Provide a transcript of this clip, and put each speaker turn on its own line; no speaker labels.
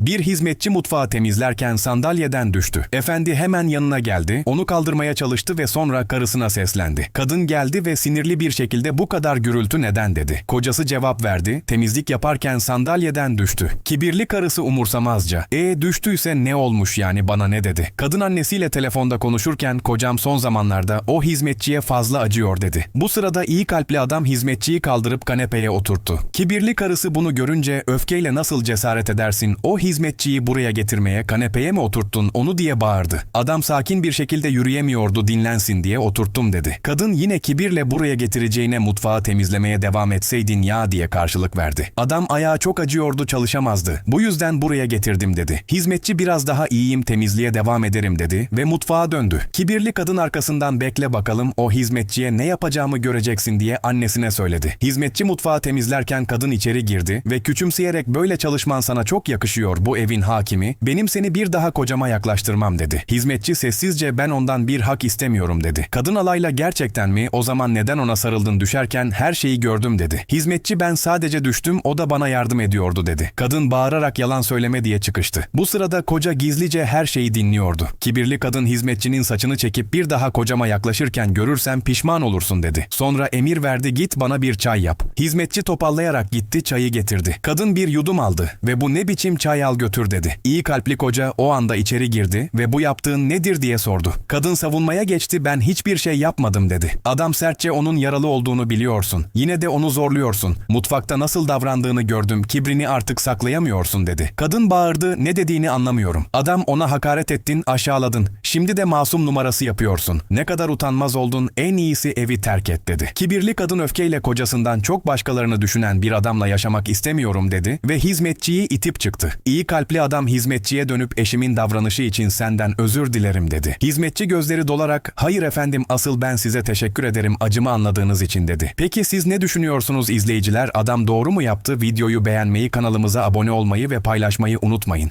Bir hizmetçi mutfağı temizlerken sandalyeden düştü. Efendi hemen yanına geldi, onu kaldırmaya çalıştı ve sonra karısına seslendi. Kadın geldi ve sinirli bir şekilde bu kadar gürültü neden dedi. Kocası cevap verdi, temizlik yaparken sandalyeden düştü. Kibirli karısı umursamazca, e düştüyse ne olmuş yani bana ne dedi. Kadın annesiyle telefonda konuşurken kocam son zamanlarda o hizmetçiye fazla acıyor dedi. Bu sırada iyi kalpli adam hizmetçiyi kaldırıp kanepeye oturttu. Kibirli karısı bunu görünce öfkeyle nasıl cesaret edersin o hizmetçiyi buraya getirmeye kanepeye mi oturttun onu diye bağırdı. Adam sakin bir şekilde yürüyemiyordu dinlensin diye oturttum dedi. Kadın yine kibirle buraya getireceğine mutfağı temizlemeye devam etseydin ya diye karşılık verdi. Adam ayağı çok acıyordu çalışamazdı. Bu yüzden buraya getirdim dedi. Hizmetçi biraz daha iyiyim temizliğe devam ederim dedi ve mutfağa döndü. Kibirli kadın arkasından bekle bakalım o hizmetçiye ne yapacağımı göreceksin diye annesine söyledi. Hizmetçi mutfağı temizlerken kadın içeri girdi ve küçümseyerek böyle çalışman sana çok yakışıyor bu evin hakimi. Benim seni bir daha kocama yaklaştırmam dedi. Hizmetçi sessizce ben ondan bir hak istemiyorum dedi. Kadın alayla gerçekten mi o zaman neden ona sarıldın düşerken her şeyi gördüm dedi. Hizmetçi ben sadece düştüm o da bana yardım ediyordu dedi. Kadın bağırarak yalan söyleme diye çıkıştı. Bu sırada koca gizlice her şeyi dinliyordu. Kibirli kadın hizmetçinin saçını çekip bir daha kocama yaklaşırken görürsem pişman olursun dedi. Sonra emir verdi git bana bir çay yap. Hizmetçi topallayarak gitti çayı getirdi. Kadın bir yudum aldı ve bu ne biçim çay al götür dedi. İyi kalpli koca o anda içeri girdi ve bu yaptığın nedir diye sordu. Kadın savunmaya geçti ben hiçbir şey yapmadım dedi. Adam sertçe onun yaralı olduğunu biliyorsun. Yine de onu zorluyorsun. Mutfakta nasıl davrandığını gördüm. Kibrini artık saklayamıyorsun dedi. Kadın bağırdı ne dediğini anlamıyorum. Adam ona hakaret ettin aşağıladın. Şimdi de masum numarası yapıyorsun. Ne kadar utanmaz oldun en iyisi evi terk et dedi. Kibirli kadın öfkeyle kocasından çok başkalarını düşünen bir adamla yaşamak istemiyorum dedi ve hizmetçiyi itip çıktı. İyi kalpli adam hizmetçiye dönüp eşimin davranışı için senden özür dilerim dedi. Hizmetçi gözleri dolarak hayır efendim asıl ben size teşekkür ederim acımı anladığınız için dedi. Peki siz ne düşünüyorsunuz izleyiciler adam doğru mu yaptı videoyu beğenmeyi kanalımıza abone olmayı ve paylaşmayı unutmayın.